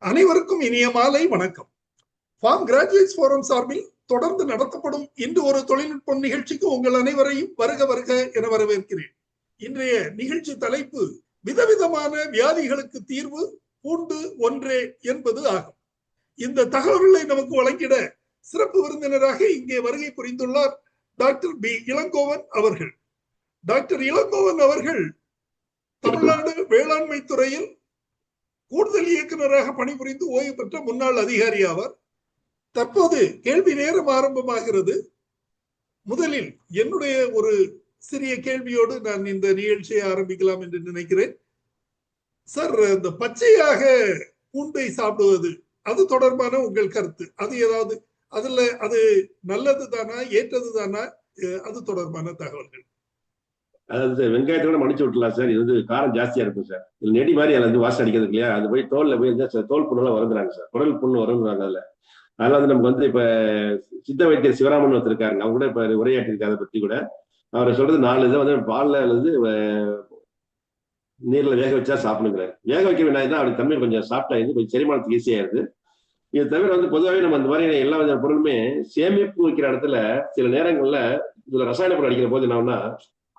அனைவருக்கும் இனிய மாலை வணக்கம். ஃபார்ம் கிராஜுவேட்ஸ் ஃபோரம் சார்பில் தொடர்ந்து நடத்தப்படும் இன்று ஒரு தொழில்நுட்பம் நிகழ்ச்சிக்கு உங்கள் அனைவரையும் வருக வருக என வரவேற்கிறேன். இன்றைய நிகழ்ச்சி தலைப்பு விதவிதமான வியாதிகளுக்கு தீர்வு பூண்டு ஒன்றே என்பது ஆகும். இந்த தகவல்களை நமக்கு வழங்கிட சிறப்பு விருந்தினராக இங்கே வருகை புரிந்துள்ளார் டாக்டர் பி. இளங்கோவன் அவர்கள். டாக்டர் இளங்கோவன் அவர்கள் தமிழ்நாடு வேளாண்மை துறையில் கூடுதல் இயக்குநராக பணிபுரிந்து ஓய்வு பெற்ற முன்னாள் அதிகாரி ஆவார். தற்போது கேள்வி நேரம் ஆரம்பமாகிறது. முதலில் என்னுடைய ஒரு சிறிய கேள்வியோடு நான் இந்த நிகழ்ச்சியை ஆரம்பிக்கலாம் என்று நினைக்கிறேன். சார் இந்த பச்சையாக பூண்டை சாப்பிடுவது அது தொடர்பான உங்கள் கருத்து. அது ஏதாவது அதுல அது நல்லது தானா ஏற்றது தானா அது தொடர்பான தகவல்கள். அதாவது வெங்காயத்தை கூட மன்னிச்சு விட்டுலாம் சார். இது வந்து காரம் ஜாஸ்தியா இருக்கும் சார். இது நெடி மாதிரி அதில் வந்து வாசம் அடிக்கிறது இல்லையா? அது போய் தோல்ல போய் இருந்தா தோல் புண்ணுலாம் வருந்துறாங்க சார். குரல் புண்ணு வருந்துறாங்க அதுல. அதனால வந்து நமக்கு வந்து இப்ப சித்த வைத்தியர் சிவராமன் ஒருத்தர் அவங்க கூட இப்ப உரையாற்றிருக்காரு அதை பத்தி கூட. அவரை சொல்றது நாலு இதை வந்து பால்ல வந்து நீர்ல வேக வச்சா சாப்பிடுங்கிறார். வேக வைக்க வேண்டாம். அவருக்கு தமிழ் கொஞ்சம் சாப்பிட்டா இருந்து கொஞ்சம் செரிமானத்துக்கு ஈஸியா இருக்கு இது தவிர வந்து பொதுவாகவே நம்ம அந்த மாதிரி எல்லா வித பொருளுமே சேமிப்பு வைக்கிற இடத்துல சில நேரங்கள்ல இதுல ரசாயன பொருள் அடிக்கிற போது என்னன்னா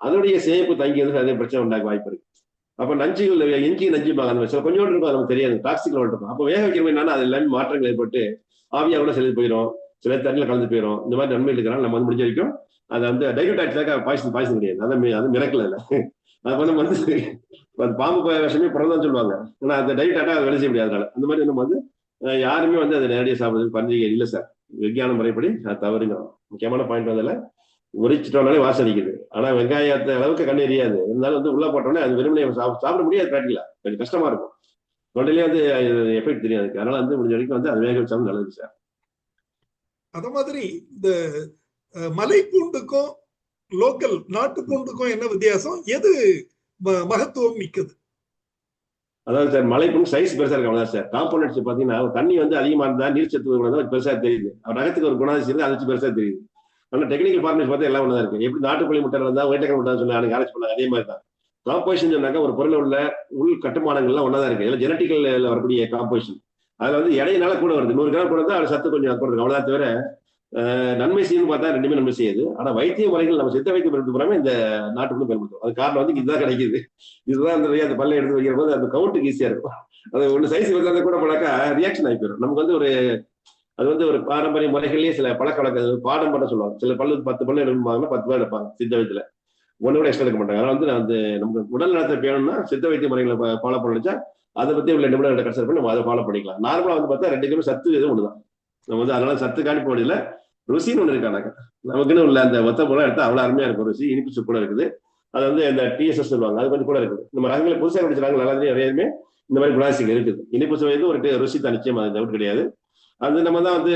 அதனுடைய சேமிப்பு தங்கி அதே பிரச்சனை உண்டாக்க வாய்ப்பு இருக்கு. அப்ப நஞ்சுகள் எஞ்சி நஞ்சு அந்த சில கொஞ்சோண்டு இருக்கும். நமக்கு தெரியாது. டாக்ஸிக் இருக்கும். அப்ப வேக வைக்கிற என்னன்னா அது எல்லாமே மாற்றங்கள் ஏற்பட்டு ஆவியா கூட செலுத்து போயிடும் சில தண்ணியில் கலந்து போயிடும் இந்த மாதிரி நன்மை இருக்கிறாங்க நம்ம வந்து முடிஞ்ச வரைக்கும் அதை வந்து டைல்யூட் ஆயிடுச்சாக்கா பாய்ச்சல் பாய்ச்சல் கிடையாது. அதான் அது மிரக்கல இல்லை அது வந்து வந்து பாம்பு விஷமே பிறந்தான் சொல்லுவாங்க. ஆனா அந்த டைல்யூட் ஆட்டா அதை வேலை செய்ய முடியாது. அந்த மாதிரி நம்ம வந்து யாருமே வந்து அதை நேரடியாக சாப்பிடுறது பண்டிகை இல்லை சார் விஞ்ஞான முறைப்படி அது தவறுங்கிறோம். முக்கியமான பாயிண்ட் வந்ததில்லை உரிச்சிட்டோம்னாலே வாசம் அடிக்குது. ஆனா வெங்காயத்தை அளவுக்கு கண்ணு எரியாது. இருந்தாலும் வந்து உள்ள போட்டோன்னே அது வெறுமனே சாப்பிட முடியாது பிராக்டிக்கலா. கொஞ்சம் கஷ்டமா இருக்கும். தொண்டையிலே வந்து எஃபெக்ட் தெரியாது. அதனால வந்து முடிஞ்ச வரைக்கும் வந்து அது வேக வச்சாலும் நல்லது சார். அத மாதிரி இந்த மலை பூண்டுக்கும் லோக்கல் நாட்டு பூண்டுக்கும் என்ன வித்தியாசம்? எது மகத்துவம் மிக்கது? அதாவது சார் மலைப்புண் சைஸ் பெருசா இருக்கு அவ்வளவுதான் சார். காம்போனன்ட்ஸ் பாத்தீங்கன்னா தண்ணி வந்து அதிகமா இருந்தா நீர் சத்து பெருசா தெரியுது. ரகத்துக்கு ஒரு குணாதிசயம் அது வச்சு பெருசா தெரியுது. ஆனால் டெக்னிக்கல் ஃபார்மேஷன் பார்த்தா எல்லாம் ஒன்றா இருக்கு. எப்படி நாட்டுக்கோழி முட்டை இருந்தால் ஒயிட்டக்கல் முட்டை சொல்லி எனக்கு ஆராய்ச்சி பண்ணாங்க அதே மாதிரி தான் காம்போசிஷன் சொன்னாக்கா ஒரு பொருள் உள்ள உள் கட்டுமானங்கள்லாம் ஒன்றா தான் இருக்கு இதில் ஜெனட்டிக்கல் வரக்கூடிய காம்போசிஷன் அதில் வந்து இடையினால கூட வருது. நூறு கிராம் கூட இருந்தால் அது சத்து கொஞ்சம் குறைஞ்சிருக்கு அவ்வளோதான் தவிர நன்மை செய்யும் பார்த்தா ரெண்டுமே நன்மை செய்யுது. ஆனால் வைத்திய முறைகள் நம்ம சித்த வைத்திய பயன்படுத்த போறாம இந்த நாட்டுக்குள்ள பயன்படுத்தும் அது காரணம் வந்து இதுதான் கிடைக்குது. இதுதான் அந்த அந்த பல்ல எடுத்து வைக்கிற போது அந்த கவுண்ட்டுக்கு ஈஸியாக இருக்கும். அது ஒன்று சைஸ் வந்தால் கூட போனாக்கா ரியாக்ஷன் ஆகி போயிடும். நமக்கு வந்து ஒரு அது வந்து ஒரு பாரம்பரிய முறைகள்லயே சில பழக்க வழக்கங்கள் பாடம் பண்ண சொல்லுவாங்க. சில பல்லு பத்து பல்லு எடுப்பாங்கன்னா பத்து பேர் எடுப்பாங்க சித்த வைத்தியத்துல ஒண்ணு கூட எக்ஸ்ட்ரா எடுக்க மாட்டாங்க. அதனால வந்து நான் வந்து நமக்கு உடல் நலத்தை வேணும்னா சித்த வைத்திய முறைகளை ஃபாலோ பண்ணிச்சா அதை பத்தி உள்ள நிபுணர்களை கன்சல்ட் பண்ணி நம்ம அதை ஃபாலோ பண்ணிக்கலாம். நார்மலா வந்து பார்த்தா ரெண்டு பேரும் சத்து இது ஒண்ணுதான். நம்ம வந்து அதனால சத்து காணி முடியல ருசின்னு ஒண்ணு இருக்கானாக்கா நமக்குன்னு உள்ள அந்த ஒத்த பழம் எடுத்தா அவ்வளவு அருமையா இருக்கும். ருசி இனிப்பு சுப்பு கூட இருக்குது. அது வந்து இந்த டிஎஸ்எஸ் சொல்லுவாங்க. அது கொஞ்சம் கூட இருக்குது. நம்ம ரகங்களை புதுசாக படிச்சிருக்காங்க நல்லா நிறையவே இந்த மாதிரி குணாசிகள் இருக்குது. இனிப்பு சுவைக்கு ஒரு ருசி தான். நிச்சயமா அது டவுட் கிடையாது. அது நம்ம தான் வந்து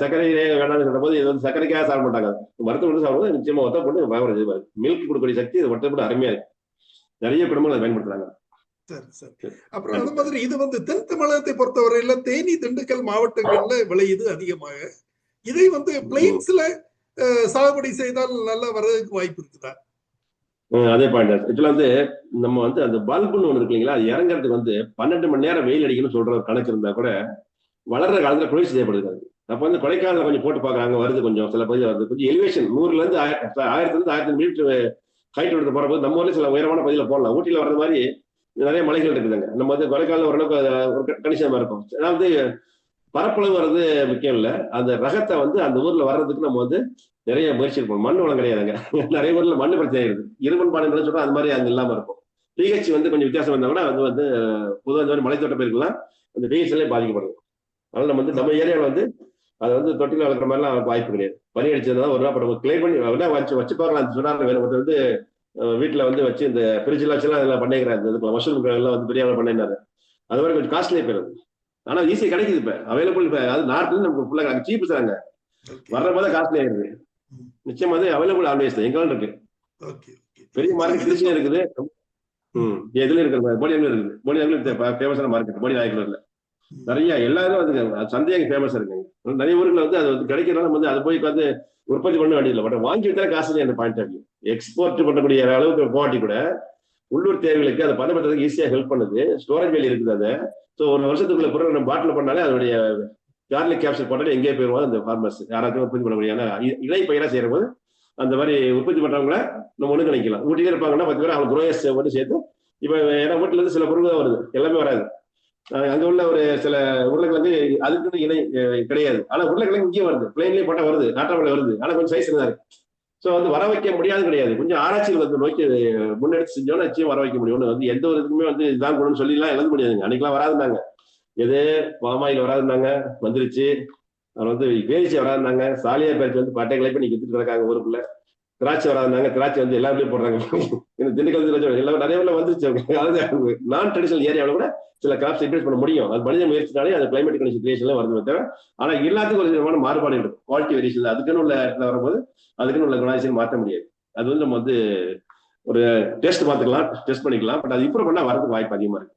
சர்க்கரை வேணாம்னு சொல்ற போது இது வந்து சர்க்கரைக்காக சாப்பிட மாட்டாங்க. மருத்துவம் மட்டும் சாப்பிடும்போது நிச்சயமா ஒத்த போட்டு பயன்படுது மில்க் கொடுக்கக்கூடிய சக்தி இது ஒட்ட போட்டு அருமையா இருக்கு. நிறைய குடும்பங்கள் அதை பயன்படுத்துறாங்க. சரி சரி. அப்புறம் அது மாதிரி இது வந்து தென் தமிழகத்தை பொறுத்தவரையில தேனி திண்டுக்கல் மாவட்டங்கள்ல விளையுது அதிகமாக. இதை வந்து பிளெயின்ஸ்ல சாகுபடி செய்தால் நல்லா வர்றதுக்கு வாய்ப்பு இருக்குதா? அதே பாயிண்ட் ஆக்சுவலா வந்து நம்ம வந்து அந்த பல்புன்னு ஒண்ணு இருக்கு இல்லைங்களா? அது இறங்குறதுக்கு வந்து பன்னெண்டு மணி நேரம் வெயில் அடிக்கணும்னு சொல்ற கணக்கு இருந்தா கூட வளர்ற காலத்துல குளிர்ச்சி தேவைப்படுது அப்ப வந்து கொடைக்கானல கொஞ்சம் போட்டு பாக்குறாங்க வருது கொஞ்சம். சில பகுதி வருது. கொஞ்சம் எலிவேஷன் நூறுல இருந்து ஆயிரத்துல இருந்து ஆயிரத்தி மீட்டர் ஹைட் எடுத்து போற போது நம்ம ஊர்ல சில உயரமான பகுதியில போடலாம். ஊட்டியில வர்ற மாதிரி நிறைய மலைகள் இருக்குதுங்க நம்ம வந்து கொடைக்கானல ஓரளவுக்கு ஒரு கணிசமா இருக்கும். அதாவது பரப்பளவு வர்றது முக்கியம் இல்லை. அந்த ரகத்தை வந்து அந்த ஊர்ல வர்றதுக்கு நம்ம வந்து நிறைய முயற்சி இருப்போம் மண் வளம் கிடையாதுங்க நிறைய ஊர்ல மண் பிரச்சனை இருக்குது இருமண் பானைகள் சொல்றோம் அது மாதிரி அங்க இல்லாம இருக்கும். பிஹெச் வந்து கொஞ்சம் வித்தியாசம் இருந்தா கூட அது வந்து பொதுவாக இந்த மாதிரி மலைத்தோட்ட பயிருக்கெல்லாம் அந்த பிஹெச்லேயே பாதிக்கப்படுது. அதனால நம்ம வந்து நம்ம ஏரியாவில் வந்து அதை வந்து தொட்டில வளர்க்குற மாதிரிலாம் வாய்ப்பு கிடையாது. பனி அடிச்சதுதான் ஒரு நாள் கிளியர் பண்ணி வச்சு வச்சு பார்க்கலாம் சொன்னாங்க வேணும் ஒருத்தர் வந்து வீட்டில் வந்து வச்சு இந்த ஃப்ரிட்ஜில் வச்சுலாம் அதெல்லாம் பண்ணிக்கிறாரு. இதுக்குள்ள மஷ்ரூம் எல்லாம் வந்து பெரிய பண்ணினாரு அது மாதிரி கொஞ்சம் காஸ்ட்லியே போயிருது ஆனா ஈஸியாக கிடைக்குது இப்ப. அவைலபிள் இப்ப. அது நார்த்ல நமக்கு ஃபுல்லா சீப் தராங்க வர்ற போது காஸ்ட்லி ஆயிருது நிச்சயமா அது அவைலபிள் ஆல்வேஸ் தான். எங்காலும் இருக்கு? பெரிய மார்க்கெட் திருச்சியும் இருக்குது. ம். எதுல இருக்கிற போடியாவில் இருக்குது. போடியாவில் ஃபேமஸான மார்க்கெட் போடி நாயக்கலூர்ல நிறைய எல்லாரும் அதுக்கு சந்தையாக ஃபேமஸ் இருக்குங்க. நிறைய ஊர்களில் வந்து அது வந்து கிடைக்கிறதால வந்து அது போய் வந்து உற்பத்தி பண்ண வேண்டியதில்லை. பட் வாங்கி விட்டா காசு அந்த பாயிண்ட் ஆஃப் வியூ எக்ஸ்போர்ட் பண்ணக்கூடிய அளவுக்கு போட்டி கூட உள்ளூர் தேவைகளுக்கு அதை பதப்படுறதுக்கு ஈஸியாக ஹெல்ப் பண்ணுது. ஸ்டோரேஜ் வேலி இருக்குது அதை. ஸோ ஒரு வருஷத்துக்குள்ள பிறகு நம்ம பாட்டில் பண்ணாலே அதனுடைய கார்லிக் கேப்சர் பண்ணாலே எங்கேயே போயிருவோம் அந்த ஃபார்மர்ஸ் யாராச்சும் உற்பத்தி பண்ண முடியும். ஏன்னா இலை இணை பயிரா செய்யற போது அந்த மாதிரி உற்பத்தி பண்றவங்கள நம்ம ஒன்று நினைக்கலாம். ஊட்டிலே இருப்பாங்கன்னா பத்து பேர் அவங்க குரோயர்ஸ் ஒன்று சேர்த்து இப்போ ஏன்னா வீட்டுல இருந்து சில பொருள் தான் வருது. எல்லாமே வராது. அங்க உள்ள ஒரு சில உருளைக்கிழங்கு அதுக்குன்னு இணை கிடையாது. ஆனா உருளைக்கிழங்கு இங்கேயும் வருது. பிளைன்லயே போட்டா வருது. நாட்டாமலை வருது. ஆனா கொஞ்சம் சைஸ் தான் இருக்கு. ஸோ வந்து வர வைக்க முடியாது கிடையாது. கொஞ்சம் ஆராய்ச்சிகள் வந்து நோக்கி முன்னெடுத்து செஞ்சோம்னா நிச்சயம் வர வைக்க முடியும். வந்து எந்த ஒரு இதுக்குமே வந்து இதுதான் கொடுன்னு சொல்லிலாம் எழுத முடியாதுங்க. அன்னைக்கெல்லாம் வராதுனாங்க எது? பாமாயில் வராதுனாங்க வந்துருச்சு. அவர் வந்து பேரிச்சி வராதுனாங்க சாலியா பேச்சு வந்து பட்டை கிளப்பி நீ வித்துட்டு இருக்காங்க ஊருக்குள்ள. திராட்சை வராதுனாங்க திராட்சை வந்து எல்லாருமே போடுறாங்க. இந்த திண்டுக்கல் திராட்சை எல்லாம் நிறைய ஊர்ல வந்துருச்சு. அதாவது நான் ட்ரெடிஷனல் ஏரியாவில் கூட சில கிராப்ஸ் இன்ட்ரெஸ்ட் பண்ண முடியும். அது மனித முயற்சினாலே அது கிளைமேட் கண்டிஷன் கிரியேஷன்ல வருது தவிர ஆனா எல்லாத்துக்கும் ஒரு விதமான மாறுபாடு இருக்கும் குவாலிட்டி வேரியேஷன் அதுக்குன்னு உள்ள இடத்துல வரும்போது அதுக்குன்னு உள்ள குணாதிசயம் மாற்ற முடியாது. அது வந்து நம்ம வந்து ஒரு டெஸ்ட் பார்த்துக்கலாம் டெஸ்ட் பண்ணிக்கலாம். பட் அது இம்ப்ரூவ் பண்ணா வரதுக்கு வாய்ப்பு அதிகமா இருக்கு.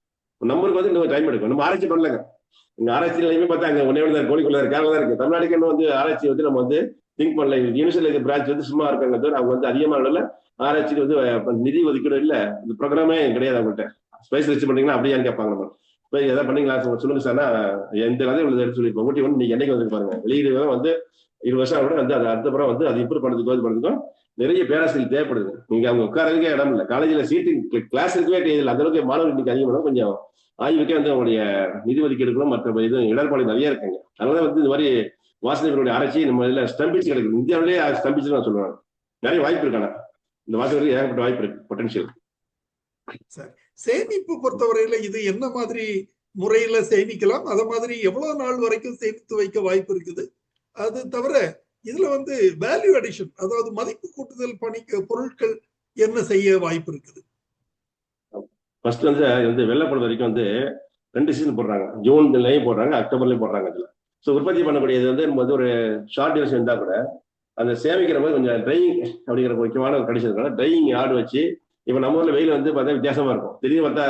நம்மளுக்கு வந்து இன்னும் டைம் எடுக்கும். நம்ம ஆராய்ச்சி பண்ணலங்க. இங்க ஆராய்ச்சி நிலையமே பார்த்தா அங்க ஒன்னே ஒன்று கோழிக்குள்ள கேரளா தான் இருக்கு. தமிழ்நாடுக்கு இன்னும் வந்து ஆராய்ச்சி வந்து நம்ம வந்து திங்க் பண்ணல. யூனிவர்சிட்டி பிரான்ச் வந்து சும்மா இருக்காங்க. தவிர அவங்க வந்து அதிகமான அளவுல ஆராய்ச்சிக்கு வந்து நிதி ஒதுக்கீடு இல்ல. இந்த ப்ரோக்ராமே கிடையாது அவங்கள்ட்ட. ஸ்பைஸ் ரிச் பண்ணீங்கன்னா அப்படியான்னு கேட்பாங்க நம்ம. இப்போ எதாவது பண்ணீங்களா? சொல்லுங்க சார்னா எந்த கதையும் உங்களுக்கு எடுத்து சொல்லியிருப்போம் ஊட்டி வந்து நீங்க என்னைக்கு வந்து பாருங்க. வெளியீடு வந்து இருபது வருஷம் கூட வந்து அது அடுத்த புறம் வந்து அது இம்ப்ரூவ் பண்ணுறதுக்கோ இது பண்ணுறதுக்கும் நிறைய பேராசிரியர் தேவைப்படுது. நீங்க அவங்க உட்காரதுக்கே இடம் இல்லை. காலேஜ்ல சீட்டு கிளாஸ் இருக்கவே இல்லை அந்த அளவுக்கு மாணவர்கள் இன்னைக்கு அதிகமாக கொஞ்சம் ஆய்வுக்கே வந்து அவங்களுடைய நிதி ஒதுக்கீடுகளும் மற்ற இது இடர்பாடு நிறைய இருக்குங்க. அதனால வந்து இந்த மாதிரி வாசகர்களுடைய ஆராய்ச்சி நம்ம இதில் ஸ்டம்பிச்சு கிடைக்குது இந்தியாவிலேயே ஸ்டம்பிச்சு நான் சொல்லுவேன். நிறைய வாய்ப்பு இருக்கான இந்த வாசகர்கள் ஏகப்பட்ட வாய்ப்பு இருக்கு. பொட்டன்ஷியல் சேமிப்பு பொறுத்தவரையில இது என்ன மாதிரி முறையில சேமிக்கலாம்? அத மாதிரி எவ்வளவு நாள் வரைக்கும் சேமித்து வைக்க வாய்ப்பு இருக்குது? அது தவிர இதுல வந்து வேல்யூ அடிஷன் அதாவது மதிப்பு கூட்டுதல் பணிக்கு பொருட்கள் என்ன செய்ய வாய்ப்பு இருக்குது? ஃபர்ஸ்ட் வந்து இது வந்து வெள்ளை பொழுது வரைக்கும் வந்து ரெண்டு சீசன் போடுறாங்க. ஜூன்லயும் போடுறாங்க அக்டோபர்லயும் போடுறாங்க இதுல. ஸோ உற்பத்தி பண்ணக்கூடியது வந்து நம்ம வந்து ஒரு ஷார்ட் டியூரேஷன் இருந்தால் கூட அந்த சேமிக்கிற போது கொஞ்சம் ட்ரையிங் அப்படிங்கிற முக்கியமான ஒரு கண்டிஷன் இருக்கனால ட்ரையிங் ஆடு வச்சு இப்போ நம்ம ஊரில் வெயில் வந்து பார்த்தா வித்தியாசமா இருக்கும். திடீர்னு பார்த்தா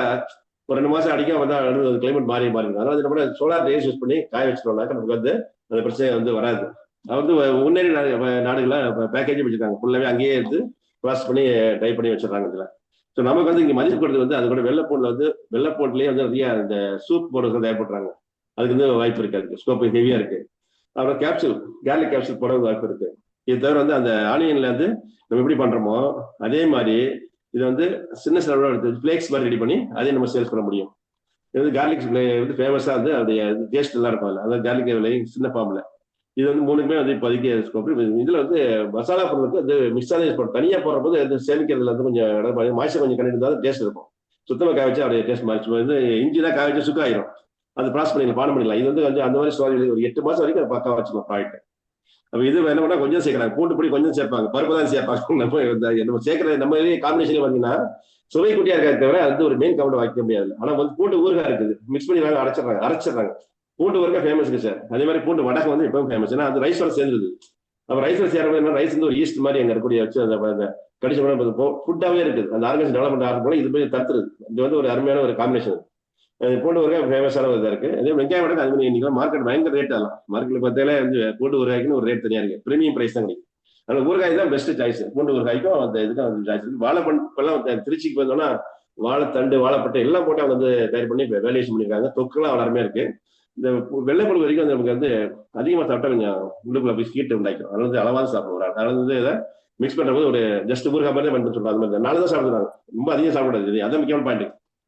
ஒரு ரெண்டு மாசம் அடிக்காம வந்தால் கிளைமேட் மாறி மாறி இருக்கும். அதனால நம்ம சோலார் டேஸ் யூஸ் பண்ணி காய வச்சிட்டோம்னாக்க நமக்கு வந்து அந்த பிரச்சனை வந்து வராது. அது வந்து முன்னேறி நாடுகள்லாம் பேக்கேஜ் வச்சிருக்காங்க. ஃபுல்லாவே அங்கேயே எடுத்து ப்ராசஸ் பண்ணி ட்ரை பண்ணி வச்சிடறாங்க இதில். ஸோ நமக்கு வந்து இங்கே மதிப்பு கொடுத்து வந்து அது கூட வெள்ளைப்பூண்ல வந்து வெள்ளைப்பூண்ட்லயே வந்து நிறைய இந்த சூப் போடுறது தயார்படுறாங்க அதுக்கு வந்து வாய்ப்பு இருக்கு அதுக்கு. ஸ்கோப் ஹெவியாக இருக்கு. அப்புறம் கேப்சூல் கேர்லிக் கேப்சூல் போடுறது வாய்ப்பு இருக்கு. இது தவிர வந்து அந்த ஆனியன்ல வந்து நம்ம எப்படி பண்றோமோ அதே மாதிரி இது வந்து சின்ன சில எடுத்து ஃபிளேக்ஸ் மாதிரி ரெடி பண்ணி அதே நம்ம சேல்ஸ் பண்ண முடியும். இது வந்து கார்லிக் வந்து ஃபேமஸாக வந்து அது டேஸ்ட் எல்லாம் இருக்கும் அதுல. அதாவது கார்லிக் சின்ன ஃபார்ம்ல இது வந்து மூணுக்குமே வந்து இப்போதைக்கு ஸ்கோப் இதில் வந்து மசாலா பொருளுக்கு வந்து மிக்ஸ் ஆனது தனியாக தனியா போடுற போது அது சேமிக்கிறதுல வந்து கொஞ்சம் இடம் மாய்ச்சல் கொஞ்சம் கண்டிப்பா டேஸ்ட் இருக்கும். சுத்தமாக காய வச்சு அப்படியே டேஸ்ட் மாறிச்சு வந்து இஞ்சி தான் காய வச்சு சுக்காயிரும் அது ப்ராஸ் பண்ணிக்கலாம் பாடம் பண்ணிக்கலாம். இது வந்து கொஞ்சம் அந்த மாதிரி ஸ்டோரி ஒரு எட்டு மாதம் வரைக்கும் அதை வச்சுக்கலாம் ப்ராடக்ட் அப்போ இது என்ன பண்ணா கொஞ்சம் சேர்க்கலாம் பூண்டு பொடி கொஞ்சம் சேர்ப்பாங்க. பருப்பு தான் சேர்ப்பாங்க. நம்ம இந்த- நம்ம சேர்க்கிற நம்ம காம்பினேஷன் பார்த்தீங்கன்னா சுவை குட்டியாக இருக்கிறத தவிர அது வந்து ஒரு மெயின் கவுண்ட் வைக்க முடியாது. ஆனால் வந்து பூண்டு ஊறுகாய் இருக்குது. மிக்ஸ் பண்ணி நாங்க அரைச்சிடுறாங்க. அரைச்சிடுறாங்க. பூண்டு ஊறுகாய் ஃபேமஸ்க்கு சார். அதே மாதிரி பூண்டு வடகம் வந்து எப்பவும் ஃபேமஸ் ஏன்னா அது ரைஸோட சேர்ந்துருது அப்ப ரைஸில் சேரும் என்ன ரைஸ் வந்து ஒரு ஈஸ்ட் மாதிரி அங்கே இருக்கக்கூடிய வச்சு அந்த கடிச்ச கூட ஃபுட்டாவே இருக்குது. அந்த ஆர்கனைஸ் டெவலப்மெண்ட் ஆகும் போல இது போய் தடுத்துருது இது வந்து ஒரு அருமையான ஒரு காம்பினேஷன் பூண்டு ஊறுகாய் ஃபேமஸான ஒரு இதா இருக்கு. அதே வெங்காயம் வடக்கு அது இன்னைக்கு மார்க்கெட் பயங்கர ரேட் ஆகலாம் மார்க்கெட்டில் பார்த்தாலே வந்து பூண்டு ஊறுகாய்க்குன்னு ஒரு ரேட் தனியாக இருக்கு. பிரீமியம் ப்ரைஸ் தான் கிடைக்கும். அதனால ஊறுகாய் தான் பெஸ்ட் சாய்ஸ் பூண்டு ஊறுகாய்க்கும் அந்த இதுக்கும் சாய்ஸ் இருக்கு. வாழைப்பழம் திருச்சிக்கு வந்தோம்னா வாழைத்தண்டு வாழைப்பட்டை எல்லாம் போட்டு அவங்க வந்து தயார் பண்ணி வேல்யூஷன் பண்ணிருக்காங்க தொக்குலாம் அவ்வளோ இருக்குது இந்த இந்த வெள்ளைப்பொருள் வரைக்கும் வந்து நமக்கு வந்து அதிகமா சாப்பிட்டா கொஞ்சம் உள்ளுக்குள்ள போய் ஹீட் உண்டாக்கும் அதனால வந்து அளவாக சாப்பிடுவாங்க அதனால வந்து இதை மிக்ஸ் பண்றபோது ஒரு ஜஸ்ட் ஊறுகாய் மாதிரி பண்ணி சொல்றாங்க அது மாதிரி நாலு தான் சாப்பிடுறாங்க. ரொம்ப அதிகம் சாப்பிடாது அதான் முக்கியமான பாயிண்ட்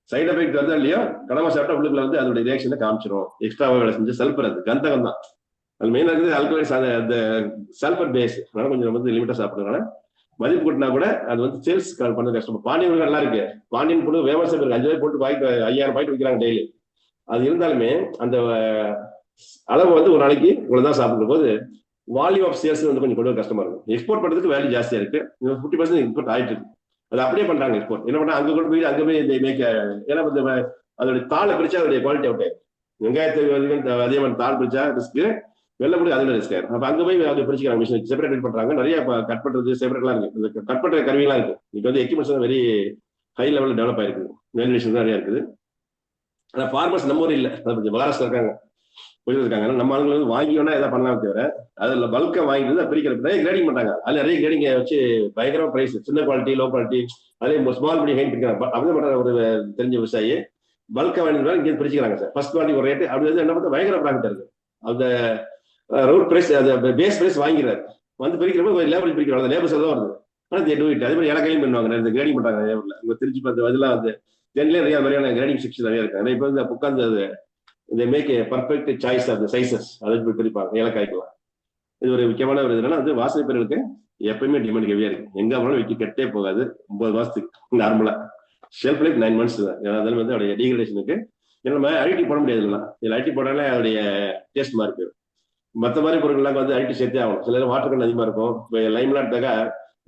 சைடு எஃபெக்ட் வந்து இல்லையோ கடமா சாப்பிட்டா உள்ளுக்குள்ள வந்து அதோட ரியாக்ஷனை காமிச்சிரும். எக்ஸ்ட்ராவாக வேலை செஞ்சு சல்பர் அது கந்தகம் தான். அது மெயினாக இருக்குது அல்கலைஸ் அந்த சல்பர் பேஸ் அதனால கொஞ்சம் வந்து லிமிட்டா சாப்பிடுறதுனால மதிப்பு கூட்டினா கூட அது வந்து சேல்ஸ் பண்ண கஷ்டம். பாண்டியன் நல்லா இருக்கு. பாண்டியன் போட்டு வேமஸா இருக்கு அஞ்சு போட்டு பாய்க்கு ஐயாயிரம் பாய்ட்டு விற்கிறாங்க டெய்லி அது இருந்தாலுமே அந்த அளவு வந்து ஒரு நாளைக்கு இவ்வளவுதான் சாப்பிடும் போது வால்யூம் ஆஃப் சேல்ஸ் வந்து கொஞ்சம் கொண்டு வர கஷ்டமா இருக்கும். எக்ஸ்போர்ட் பண்றதுக்கு வேல்யூ ஜாஸ்தியா இருக்கு. ஃபிஃப்டி பர்சன்ட் இம்போர்ட் ஆயிட்டு இருக்கு. அது அப்படியே பண்றாங்க எக்ஸ்போர்ட் என்ன பண்ணா அங்க கொண்டு போய் அங்க போய் இந்த மேக்க ஏன்னா இந்த அதோட தாளை பிரிச்சா அதோடைய குவாலிட்டி அவுட் ஆயிடும் வெங்காயத்துக்கு அதே மாதிரி தாள் பிரிச்சா ரிஸ்க் வெள்ள முடி அதோட ரிஸ்க் ஆயிரும். அப்ப அங்க போய் அதை பிரிச்சுக்கிறாங்க. மிஷின் செப்பரேட் பண்றாங்க. நிறைய கட் பண்றது செப்பரேட்லாம் இருக்கு. கட் பண்ற கருவிலாம் இருக்கு. இப்போ வந்து எக்யூப்மெண்ட்ஸ் வெரி ஹை லெவலில் டெவலப் ஆயிருக்கு. வேல்யூவேஷன் நிறைய இருக்குது. ஆனா ஃபார்மர்ஸ் நம்ம ஊர் இல்லை. மகாராஷ்டிரா இருக்காங்க. கொஞ்சம் இருக்காங்க நம்ம ஆளுங்க வந்து வாங்கி வேணா எதாவது பண்ணலாம் தவிர அதுல பல்கா வாங்கிட்டு வந்து பிரிக்கிற நிறைய கிரேடிங் பண்றாங்க. அது நிறைய கிரேடிங் வச்சு பயங்கரமா பிரைஸ் சின்ன குவாலிட்டி லோ குவாலிட்டி அதே ஸ்மால் பண்ணி ஹைன் பிரிக்கிறாங்க அப்படி பண்ற ஒரு தெரிஞ்ச விவசாயி. பல்கா வாங்கிட்டு இங்கே பிரிச்சுக்கிறாங்க சார். ஃபர்ஸ்ட் குவாலிட்டி ஒரு ரேட்டு அப்படி வந்து என்ன பார்த்தா பயங்கர ப்ராஃபிட் இருக்கு. அந்த ரவுட் பிரைஸ் அது பேஸ் பிரைஸ் வாங்கிறாரு வந்து பிரிக்கிறப்ப ஒரு லேபிள் பிரிக்கிறாங்க லேபர்ஸ் தான் வருது. ஆனால் தே டூ இட் அதே மாதிரி இலக்கையும் பண்ணுவாங்க. இந்த கிரேடிங் பண்றாங்க. லேபர்ல உங்க திருச்சி பார்த்து அதெல்லாம் வந்து தென்லேயே நிறைய மாதிரியான கிரேடிங் செக்ஷன் நிறைய இருக்கு. இப்போ வந்து உட்காந்து அது இந்த make a perfect choice of the sizes அதை போய் பிரிப்பாங்க ஏலக்காய்க்கலாம் இது ஒரு முக்கியமான ஒரு இதுனா வந்து வாசனை பெருளுக்கு எப்பயுமே டிமாண்ட் ஹெவியா இருக்கு. எங்க போனாலும் விக்கி கெட்டே போகாது. ஒன்பது மாசத்துக்கு நார்மலா ஷெல்ஃப் லைஃப் நைன் மந்த்ஸ் தான். அதில் வந்து அவருடைய டீகிரேஷனுக்கு நம்ம ஐடி போட முடியாது இல்லைனா இதில் அழிட்டி போட்டாலே அவருடைய டேஸ்ட் மாதிரி போயிடும். மற்ற மாதிரி பொருட்கள்லாம் வந்து அழிட்டி சேர்த்தே ஆகணும். சில நேரம் வாட்டர் கண் அதிகமாக இருக்கும். இப்போ லைம்லாம் எடுத்தாக்கா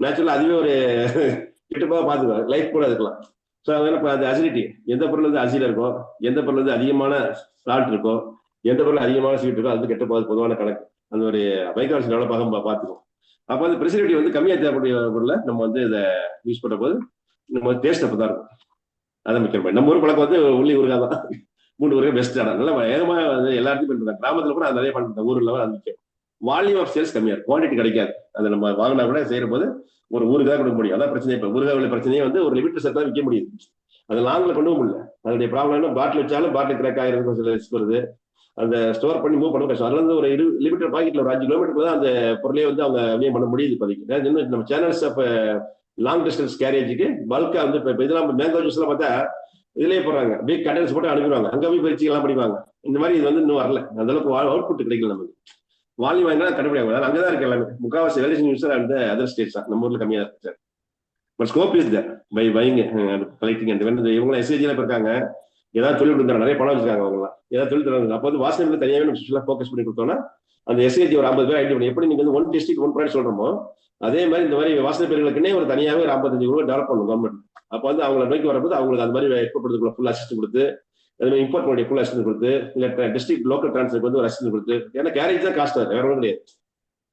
நேச்சுரலாக அதுவே ஒரு கிட்டப்பாக பார்த்துக்கலாம். லைஃப் கூட இருக்கலாம். ஸோ அதனால இப்போ அது அசிடிட்டி எந்த பொருள் வந்து அசிடில் இருக்கோ எந்த பொருள் வந்து அதிகமான சால்ட் இருக்கோ எந்த பொருள் அதிகமான ஸ்வீட் இருக்கோ அது வந்து கெட்ட போகாது. பொதுவான கணக்கு. அந்த ஒரு மைக்ரோஸ் எவ்வளோ பார்க்க பார்த்துக்கும் அப்போ வந்து பிரசிடிட்டி வந்து கம்மியாக தேவைக்கூடிய பொருளை நம்ம வந்து இதை யூஸ் பண்ணுற போது நம்ம டேஸ்ட் அப்போ தான் இருக்கும் அதை முக்கியம் நம்ம ஊர் பழக்கம் வந்து உள்ளி ஊருகா தான். மூணு ஊருகா பெஸ்ட் ஆனால் நல்லா வேகமாக வந்து எல்லாத்தையும் பண்ணுறாங்க கிராமத்தில் கூட அது நிறைய பண்ணுறாங்க ஊரில் அது முக்கியம். வால்யூம் ஆஃப் சேல்ஸ் கம்மியாக இருக்கும். குவான்டிட்டி கிடைக்காது. அதை நம்ம வாங்கினா கூட செய்யற போது ஒரு ஊருகா கொடுக்க முடியும். அதான் பிரச்சனை. இப்போ ஊருகாவில் பிரச்சனையே வந்து ஒரு லிமிட் செட் தான் விற்க முடியுது. அது லாங்கில் கொண்டு போக முடியல. அதனுடைய ப்ராப்ளம் பாட்டில் வச்சாலும் பாட்டில் கிராக் ஆயிருக்கு கொஞ்சம் ரிஸ்க் வருது. அந்த ஸ்டோர் பண்ணி மூவ் பண்ண கஷ்டம். அதுல இருந்து ஒரு இரு லிமிட்டட் பாக்கெட்ல ஒரு அஞ்சு கிலோமீட்டர் தான் அந்த பொருளே வந்து அவங்க வியம் பண்ண முடியுது இப்போதைக்கு. இன்னும் நம்ம சேனல்ஸ் அப்ப லாங் டிஸ்டன்ஸ் கேரேஜுக்கு பல்கா வந்து இப்போ இதெல்லாம் மேங்கோ ஜூஸ் பார்த்தா இதுலயே போடுறாங்க. பிக் கண்டென்ஸ் போட்டு அனுப்பிடுவாங்க. அங்க போய் பறிச்சு எல்லாம் படிப்பாங்க இந்த மாதிரி இது வந்து இன்னும் வரல. அந்த அளவுக்கு அவுட் புட் கிடைக்கல நமக்கு. வால்யூம் வாங்கினா கண்டுபிடிக்காங்க அங்கதான் இருக்கு எல்லாமே. முக்காவாசி வேலை நியூஸ் அந்த அதர் ஸ்டேட்ஸ் தான். நம்ம ஊரில் கம்மியாக இருக்கு sir. But scope is there by பைங்க collecting அந்த இவங்க எஸ்ஏஜில இருக்காங்க. ஏதாவது தொழில் கொடுத்தா நிறைய பணம் வச்சிருக்காங்க அவங்களாம் ஏதாவது தொழில் தராங்க அப்போ வந்து வாசனை தனியாகவே நம்ம ஃபோக்கஸ் பண்ணி கொடுத்தோம்னா அந்த எஸ்ஏஜி ஒரு ஐம்பது பேர் ஐடி பண்ணி எப்படி நீங்கள் வந்து ஒன் டிஸ்ட்ரிக்ட் ஒன் ப்ராடக்ட் சொல்கிறோமோ அதே மாதிரி இந்த மாதிரி வாசனை பேர்களுக்குன்னே ஒரு தனியாகவே ஒரு ஐம்பத்தஞ்சு ரூபாய் டெவலப் பண்ணணும் கவர்மெண்ட் அப்போ வந்து அவங்கள நோக்கி வரும்போது அவங்களுக்கு அந்த மாதிரி எக்ஸ்போர்ட் பண்ணுறதுக்குள்ள ஃபுல் அசிஸ்ட் கொடுத்து அதுமாதிரி இம்போர்ட் பண்ணி ஃபுல் கொடுத்து இல்லை டிஸ்ட்ரிக்ட் லோக்கல் டிரான்ஸ்ஃபருக்கு வந்து ஒரு அசிஸ்ட் கொடுத்து ஏன்னா கேரேஜ் தான் காஸ்ட் வேற ஒன்றும் கிடையாது.